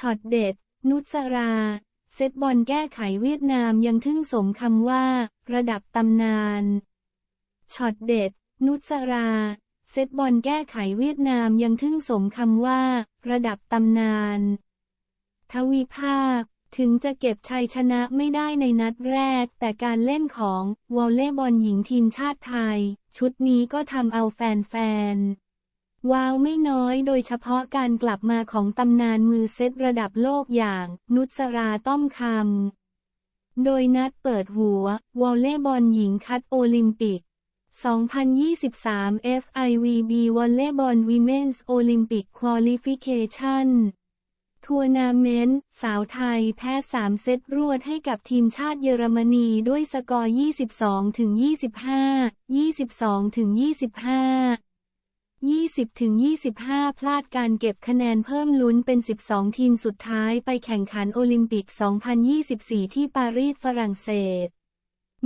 ช็อตเด็ด นุสรา เซตบอลแก้ไขเวียดนามยังทึ่งสมคำว่า ระดับตำนาน ช็อตเด็ด นุสรา เซตบอลแก้ไขเวียดนามยังทึ่งสมคำว่า ระดับตำนาน ทวีภาคถึงจะเก็บชัยชนะไม่ได้ในนัดแรก แต่การเล่นของวอลเลย์บอลหญิงทีมชาติไทย ชุดนี้ก็ทำเอาแฟนๆ ว้าวไม่น้อยโดยเฉพาะการกลับมาของตำนานมือเซตระดับโลกอย่าง นุสราต้อมคำ โดยนัดเปิดหัว วอลเลย์บอลหญิงคัดโอลิมปิก 2023 FIVB วอลเลย์บอล Women's Olympic Qualification ทัวร์นาเมนต์ สาวไทยแพ้ 3 เซตรวดให้กับทีมชาติเยอรมนีด้วยสกอร์ 22 ถึง 25 22 ถึง 25 20-25 พลาดการเก็บคะแนนเพิ่มลุ้นเป็น 12 ทีมสุดท้ายไปแข่งขันโอลิมปิก 2024 ที่ปารีสฝรั่งเศส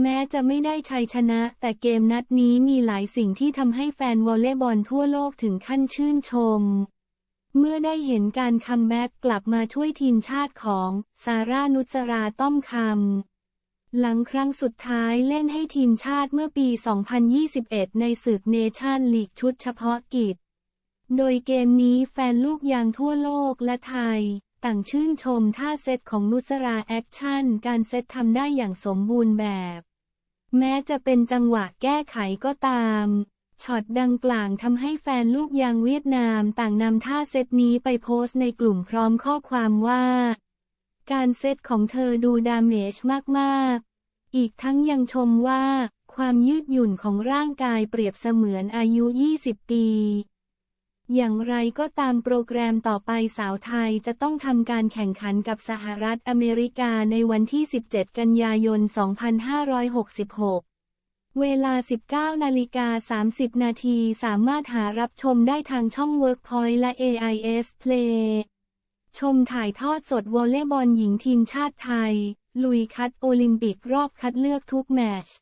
แม้จะไม่ได้ชัยชนะ แต่เกมนัดนี้มีหลายสิ่งที่ทำให้แฟนวอลเลย์บอลทั่วโลกถึงขั้นชื่นชม เมื่อได้เห็นการคัมแบ็กกลับมาช่วยทีมชาติของซาร่านุสราต้อมคำ หลังครั้งสุดท้ายเล่นให้ทีมชาติเมื่อปี 2021 ในศึกเนชั่นลีกชุดเฉพาะกิจ โดยเกมนี้แฟนลูกยางทั่วโลกและไทย ต่างชื่นชมท่าเซตของนุสราแอคชั่น การเซตทำได้อย่างสมบูรณ์แบบ แม้จะเป็นจังหวะแก้ไขก็ตามช็อตดังกล่าวทำให้แฟนลูกยางเวียดนามต่างนำท่าเซตนี้ไปโพสต์ในกลุ่มพร้อมข้อความว่า การเซตของเธอดูดาเมจมากๆ อีกทั้งยังชมว่า ความยืดหยุ่นของร่างกายเปรียบเสมือนอายุ 20 ปีอย่างไรก็ตามโปรแกรมต่อไปสาวไทยจะต้องทำการแข่งขันกับสหรัฐอเมริกาในวันที่ 17 กันยายน 2566 เวลา 19 นาฬิกา 30 นาทีสามารถหารับชมได้ทางช่อง Workpoint และ AIS Play ชมถ่ายทอดสดวอลเลย์บอลหญิงทีมชาติไทย ลุยคัดโอลิมปิกรอบคัดเลือกทุกแมตช์